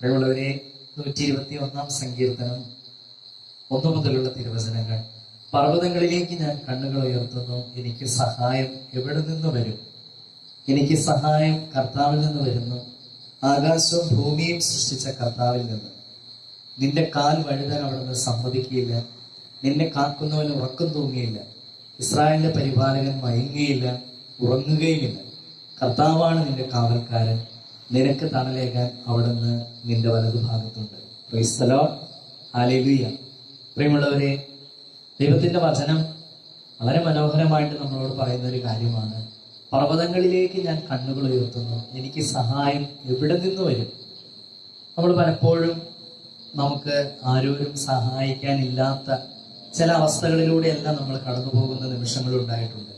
പ്രിയമുള്ളവരെ നൂറ്റി ഇരുപത്തി ഒന്നാം സങ്കീർത്തനം. ഒന്നു മുതലുള്ള തിരുവചനങ്ങൾ. പർവതങ്ങളിലേക്ക് ഞാൻ കണ്ണുകൾ ഉയർത്തുന്നു. എനിക്ക് സഹായം എവിടെ നിന്ന് വരും? എനിക്ക് സഹായം കർത്താവിൽ നിന്ന് വരുന്നു. ആകാശവും ഭൂമിയും സൃഷ്ടിച്ച കർത്താവിൽ നിന്ന്. നിന്റെ കാൽ വഴുതാൻ അവിടുന്ന് സമ്മതിക്കുകയില്ല. നിന്നെ കാക്കുന്നവന് ഉറക്കം തൂങ്ങിയില്ല ഇസ്രായേലിന്റെ പരിപാലകൻ മയങ്ങുകയില്ല ഉറങ്ങുകയുമില്ല. കർത്താവാണ് നിന്റെ കാവൽക്കാരൻ. നിനക്ക് തണലേകാൻ അവിടുന്ന് നിന്റെ വലതുഭാഗത്തുണ്ട്. ക്രൈസ്തലോ പ്രിയമുള്ളവരെ ദൈവത്തിന്റെ വചനം വളരെ മനോഹരമായിട്ട് നമ്മളോട് പറയുന്ന ഒരു കാര്യമാണ്. പർവതങ്ങളിലേക്ക് ഞാൻ കണ്ണുകൾ ഉയർത്തുന്നു. എനിക്ക് സഹായം എവിടെ നിന്ന് വരും? നമ്മൾ പലപ്പോഴും നമുക്ക് ആരോരും സഹായിക്കാനില്ലാത്ത ചില അവസ്ഥകളിലൂടെയെല്ലാം നമ്മൾ കടന്നു പോകുന്ന നിമിഷങ്ങൾ ഉണ്ടായിട്ടുണ്ട്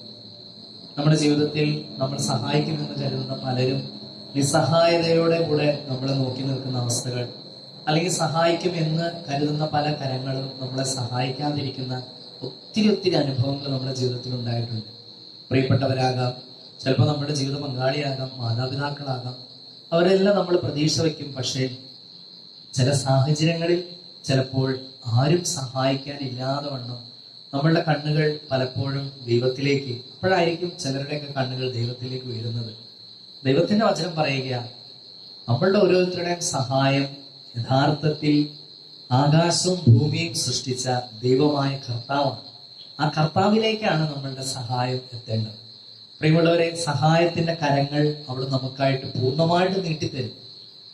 നമ്മുടെ ജീവിതത്തിൽ നമ്മൾ സഹായിക്കുമെന്ന് കരുതുന്ന പലരും നിസ്സഹായതയോടെ കൂടെ നമ്മളെ നോക്കി നിൽക്കുന്ന അവസ്ഥകൾ അല്ലെങ്കിൽ സഹായിക്കും എന്ന് കരുതുന്ന പല കരങ്ങളും നമ്മളെ സഹായിക്കാതിരിക്കുന്ന ഒത്തിരി ഒത്തിരി അനുഭവങ്ങൾ നമ്മുടെ ജീവിതത്തിൽ ഉണ്ടായിട്ടുണ്ട്. പ്രിയപ്പെട്ടവരാകാം ചിലപ്പോൾ നമ്മുടെ ജീവിത പങ്കാളിയാകാം മാതാപിതാക്കളാകാം അവരെല്ലാം നമ്മൾ പ്രതീക്ഷ വയ്ക്കും. പക്ഷേ ചില സാഹചര്യങ്ങളിൽ ചിലപ്പോൾ ആരും സഹായിക്കാനില്ലാതെ വണ്ണം നമ്മളുടെ കണ്ണുകൾ പലപ്പോഴും ദൈവത്തിലേക്ക് അപ്പോഴായിരിക്കും ചിലരുടെയൊക്കെ കണ്ണുകൾ ദൈവത്തിലേക്ക് ഉയരുന്നത്. ദൈവത്തിന്റെ വചനം പറയുക നമ്മളുടെ ഓരോരുത്തരുടെയും സഹായം യഥാർത്ഥത്തിൽ ആകാശവും ഭൂമിയും സൃഷ്ടിച്ച ദൈവമായ കർത്താവാണ്. ആ കർത്താവിലേക്കാണ് നമ്മളുടെ സഹായം എത്തേണ്ടത്. പ്രിയമുള്ളവരെ സഹായത്തിന്റെ കരങ്ങൾ അവിടെ നമുക്കായിട്ട് പൂർണമായിട്ട് നീട്ടിത്തരും.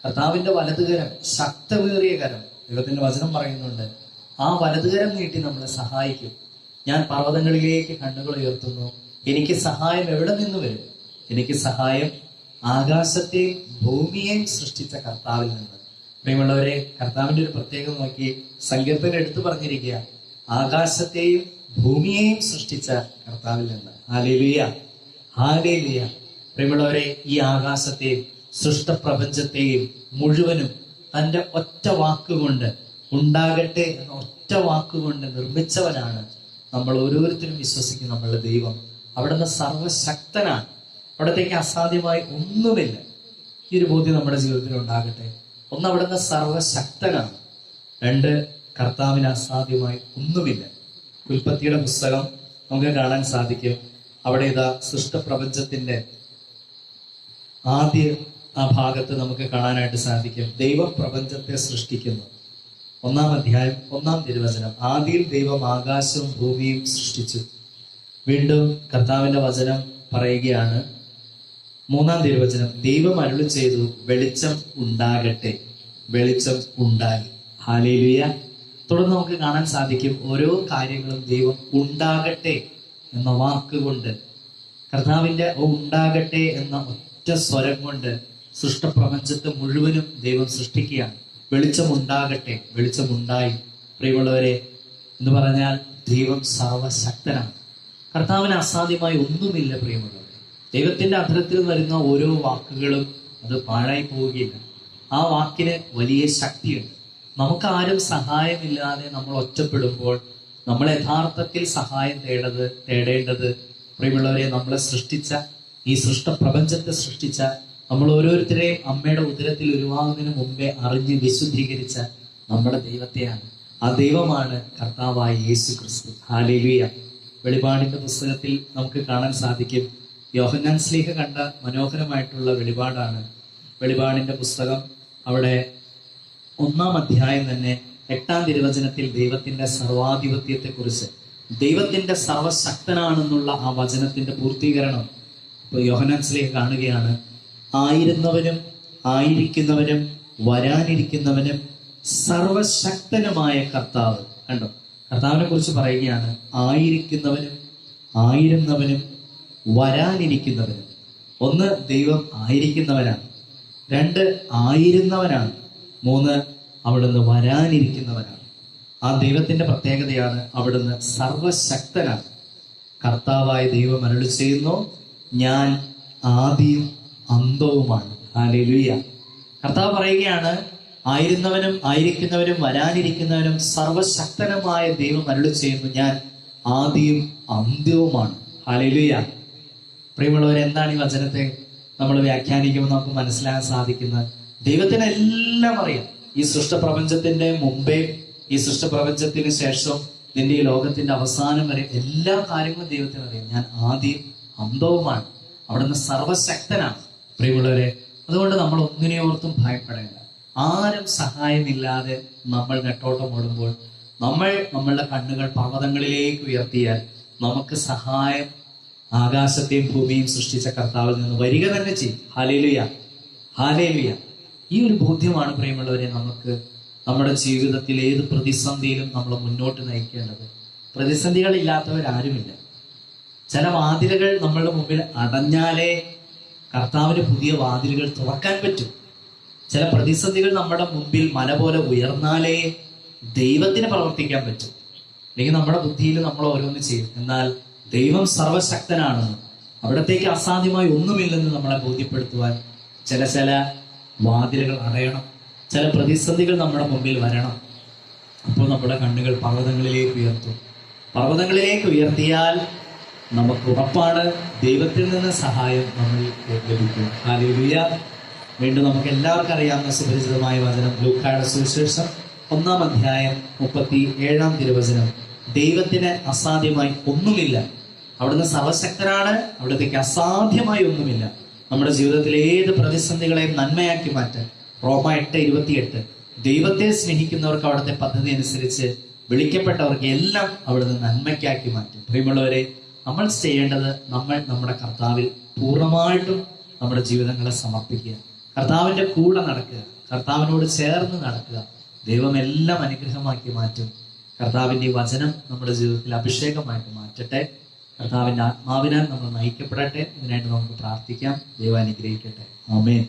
കർത്താവിന്റെ വലതുകരം ശക്തമേറിയ കരം ദൈവത്തിന്റെ വചനം പറയുന്നുണ്ട്. ആ വലതുകരം നീട്ടി നമ്മളെ സഹായിക്കും. ഞാൻ പർവതങ്ങളിലേക്ക് കണ്ണുകൾ ഉയർത്തുന്നു. എനിക്ക് സഹായം എവിടെ നിന്ന് വരും? എനിക്ക് സഹായം ആകാശത്തെയും ഭൂമിയെ സൃഷ്ടിച്ച കർത്താവിൽ നിന്ന്. പ്രിയമുള്ളവരെ കർത്താവിന്റെ ഒരു പ്രത്യേകത നോക്കി സങ്കീർത്തന എടുത്തു പറഞ്ഞിരിക്കുക. ആകാശത്തെയും ഭൂമിയെയും സൃഷ്ടിച്ച കർത്താവിൽ നിന്ന്. ഹാലേലിയ ഹാലേലിയ പ്രിയമുള്ളവരെ ഈ ആകാശത്തെയും സൃഷ്ടപ്രപഞ്ചത്തെയും മുഴുവനും തന്റെ ഒറ്റ വാക്കുകൊണ്ട് ഉണ്ടാകട്ടെ എന്ന ഒറ്റ വാക്കുകൊണ്ട് നിർമ്മിച്ചവനാണ് നമ്മൾ ഓരോരുത്തരും വിശ്വസിക്കുന്ന നമ്മളുടെ ദൈവം. അവിടുന്ന് സർവശക്തനാണ്. അവിടത്തേക്ക് അസാധ്യമായി ഒന്നുമില്ല. ഈ ഒരു ബോധ്യം നമ്മുടെ ജീവിതത്തിൽ ഉണ്ടാകട്ടെ. ഒന്ന് അവിടുന്ന് സർവശക്തനാണ്. രണ്ട് കർത്താവിന് അസാധ്യമായി ഒന്നുമില്ല. ഉൽപ്പത്തിയുടെ പുസ്തകം നമുക്ക് കാണാൻ സാധിക്കും. അവിടെ ഇതാ സൃഷ്ടപ്രപഞ്ചത്തിന്റെ ആദ്യ ആ ഭാഗത്ത് നമുക്ക് കാണാനായിട്ട് സാധിക്കും. ദൈവം പ്രപഞ്ചത്തെ സൃഷ്ടിക്കുന്നു. ഒന്നാം അധ്യായം ഒന്നാം തിരുവചനം. ആദ്യം ദൈവം ആകാശവും ഭൂമിയും സൃഷ്ടിച്ചു. വീണ്ടും കർത്താവിന്റെ വചനം പറയുകയാണ് മൂന്നാം തിരുവചനം ദൈവം അരുളി ചെയ്തു വെളിച്ചം ഉണ്ടാകട്ടെ. വെളിച്ചം ഉണ്ടായി. ഹാലേലിയ. തുടർന്ന് നമുക്ക് കാണാൻ സാധിക്കും ഓരോ കാര്യങ്ങളും ദൈവം ഉണ്ടാകട്ടെ എന്ന വാക്കുകൊണ്ട്. കർത്താവിന്റെ ഉണ്ടാകട്ടെ എന്ന ഒറ്റ സ്വരം കൊണ്ട് സൃഷ്ടപ്രപഞ്ചത്തെ മുഴുവനും ദൈവം സൃഷ്ടിക്കുകയാണ്. വെളിച്ചം ഉണ്ടായി. പ്രിയമുള്ളവരെ എന്ന് പറഞ്ഞാൽ ദൈവം സർവശക്തനാണ്. കർത്താവിന് അസാധ്യമായി ഒന്നുമില്ല പ്രിയമുള്ളവരെ ദൈവത്തിന്റെ അധരത്തിൽ വരുന്ന ഓരോ വാക്കുകളും അത് പാഴായി പോവുകയില്ല. ആ വാക്കിന് വലിയ ശക്തിയുണ്ട്. നമുക്ക് ആരും സഹായമില്ലാതെ നമ്മൾ ഒറ്റപ്പെടുമ്പോൾ നമ്മൾ യഥാർത്ഥത്തിൽ സഹായം തേടത് തേടേണ്ടത് പ്രിയമുള്ളവരെ നമ്മളെ സൃഷ്ടിച്ച ഈ സൃഷ്ട പ്രപഞ്ചത്തെ സൃഷ്ടിച്ച നമ്മൾ ഓരോരുത്തരെയും അമ്മയുടെ ഉദരത്തിൽ ഉരുവാകുന്നതിന് മുമ്പേ അറിഞ്ഞ് വിശുദ്ധീകരിച്ച നമ്മുടെ ദൈവത്തെയാണ്. ആ ദൈവമാണ് കർത്താവായ യേശു ക്രിസ്തു ഹാലേലിയ. വെളിപാടിന്റെ പുസ്തകത്തിൽ നമുക്ക് കാണാൻ സാധിക്കും. യോഹന്നാൻ സ്ലീഹ കണ്ട മനോഹരമായിട്ടുള്ള വെളിപാടാണ്. വെളിപാടിന്റെ പുസ്തകം അവിടെ ഒന്നാം അധ്യായം തന്നെ എട്ടാം തിരുവചനത്തിൽ ദൈവത്തിന്റെ സർവാധിപത്യത്തെ കുറിച്ച് ദൈവത്തിന്റെ സർവശക്തനാണെന്നുള്ള ആ വചനത്തിന്റെ പൂർത്തീകരണം ഇപ്പൊ യോഹനാൻ സ്ലീഹ കാണുകയാണ്. ആയിരുന്നവനും ആയിരിക്കുന്നവനും വരാനിരിക്കുന്നവനും സർവശക്തനുമായ കർത്താവ്. കണ്ടോ? കർത്താവിനെ കുറിച്ച് പറയുകയാണ് ആയിരിക്കുന്നവനും ആയിരുന്നവനും വരാനിരിക്കുന്നവനും ഒന്ന് ദൈവം ആയിരിക്കുന്നവനാണ് രണ്ട് ആയിരുന്നവനാണ് മൂന്ന് അവിടുന്ന് വരാനിരിക്കുന്നവനാണ് ആ ദൈവത്തിന്റെ പ്രത്യേകതയാണ് അവിടുന്ന് സർവശക്തനാണ്. കർത്താവായ ദൈവം അരുളി ചെയ്യുന്നു ഞാൻ ആദിയും അന്തവുമാണ്. ഹാലേലുയ കർത്താവ് പറയുകയാണ് ആയിരുന്നവനും ആയിരിക്കുന്നവനും വരാനിരിക്കുന്നവനും സർവശക്തനുമായ ദൈവം അരുളി ചെയ്യുന്നു ഞാൻ ആദിയും അന്ത്യവുമാണ് ഹാലേലുയ പ്രിയമുള്ളവർ എന്താണ് ഈ വചനത്തെ നമ്മൾ വ്യാഖ്യാനിക്കുമ്പോൾ നമുക്ക് മനസ്സിലാക്കാൻ സാധിക്കുന്നത്? ദൈവത്തിന് എല്ലാം അറിയാം. ഈ സൃഷ്ടപ്രപഞ്ചത്തിന്റെ മുമ്പേ ഈ സൃഷ്ടപ്രപഞ്ചത്തിന് ശേഷം നിന്റെ ഈ ലോകത്തിന്റെ അവസാനം വരെ എല്ലാ കാര്യങ്ങളും ദൈവത്തിന് അറിയാം. ഞാൻ ആദ്യം അന്തവുമാണ് അവിടുന്ന് സർവശക്തനാണ്. പ്രിയമുള്ളവരെ അതുകൊണ്ട് നമ്മൾ ഒന്നിനെ ഓർത്തും ഭയപ്പെടേണ്ട. ആരും സഹായമില്ലാതെ നമ്മൾ നെട്ടോട്ടം ഓടുമ്പോൾ നമ്മൾ നമ്മളുടെ കണ്ണുകൾ പർവതങ്ങളിലേക്ക് ഉയർത്തിയാൽ നമുക്ക് സഹായം ആകാശത്തെയും ഭൂമിയും സൃഷ്ടിച്ച കർത്താവിൽ നിന്ന് വരിക തന്നെ ചെയ്യും. ഹാലേലുയ ഹാലേലുയ ഈ ഒരു ബോധ്യമാണ് പ്രിയമുള്ളവരെ നമുക്ക് നമ്മുടെ ജീവിതത്തിൽ ഏത് പ്രതിസന്ധിയിലും നമ്മൾ മുന്നോട്ട് നയിക്കേണ്ടത്. പ്രതിസന്ധികളില്ലാത്തവരാരുമില്ല. ചില വാതിലുകൾ നമ്മളുടെ മുമ്പിൽ അടഞ്ഞാലേ കർത്താവിന് പുതിയ വാതിലുകൾ തുറക്കാൻ പറ്റും. ചില പ്രതിസന്ധികൾ നമ്മുടെ മുമ്പിൽ മല പോലെ ഉയർന്നാലേ ദൈവത്തിന് പ്രവർത്തിക്കാൻ പറ്റും. അല്ലെങ്കിൽ നമ്മുടെ ബുദ്ധിയിൽ നമ്മൾ ഓരോന്ന് ചെയ്യും. എന്നാൽ ദൈവം സർവശക്തനാണ്. അവിടത്തേക്ക് അസാധ്യമായി ഒന്നുമില്ലെന്ന് നമ്മളെ ബോധ്യപ്പെടുത്തുവാൻ ചില ചില വാതിലുകൾ അടയണം ചില പ്രതിസന്ധികൾ നമ്മുടെ മുമ്പിൽ വരണം. അപ്പോൾ നമ്മുടെ കണ്ണുകൾ പർവതങ്ങളിലേക്ക് ഉയർത്തും. പർവതങ്ങളിലേക്ക് ഉയർത്തിയാൽ നമുക്ക് ഉറപ്പാണ് ദൈവത്തിൽ നിന്ന് സഹായം നമ്മൾ ലഭിക്കും. ഹാലേലുയ വീണ്ടും നമുക്ക് എല്ലാവർക്കും അറിയാവുന്ന സുപരിചിതമായ വചനം ലൂക്കായുടെ സുവിശേഷം ഒന്നാം അധ്യായം മുപ്പത്തി ഏഴാം തിരുവചനം. ദൈവത്തിന് അസാധ്യമായി ഒന്നുമില്ല. അവിടുന്ന് സർവശക്തനാണ് അവിടത്തേക്ക് അസാധ്യമായി ഒന്നുമില്ല. നമ്മുടെ ജീവിതത്തിലെ ഏത് പ്രതിസന്ധികളെയും നന്മയാക്കി മാറ്റാൻ. റോമ എട്ട് ഇരുപത്തിയെട്ട്. ദൈവത്തെ സ്നേഹിക്കുന്നവർക്ക് അവിടുത്തെ പദ്ധതി അനുസരിച്ച് വിളിക്കപ്പെട്ടവർക്ക് എല്ലാം അവിടുന്ന് നന്മയ്ക്കാക്കി മാറ്റും. പ്രിയമുള്ളവരെ നമ്മൾ ചെയ്യേണ്ടത് നമ്മൾ നമ്മുടെ കർത്താവിൽ പൂർണമായിട്ടും നമ്മുടെ ജീവിതങ്ങളെ സമർപ്പിക്കുക. കർത്താവിന്റെ കൂടെ നടക്കുക. കർത്താവിനോട് ചേർന്ന് നടക്കുക. ദൈവം എല്ലാം അനുഗ്രഹമാക്കി മാറ്റും. കർത്താവിന്റെ വചനം നമ്മുടെ ജീവിതത്തിൽ അഭിഷേകമായിട്ട് മാറ്റട്ടെ. കർത്താവിന്റെ ആത്മാവിനാൽ നമ്മൾ നയിക്കപ്പെടട്ടെ. ഇതിനായിട്ട് നമുക്ക് പ്രാർത്ഥിക്കാം. ദൈവം അനുഗ്രഹിക്കട്ടെ. ആമേൻ.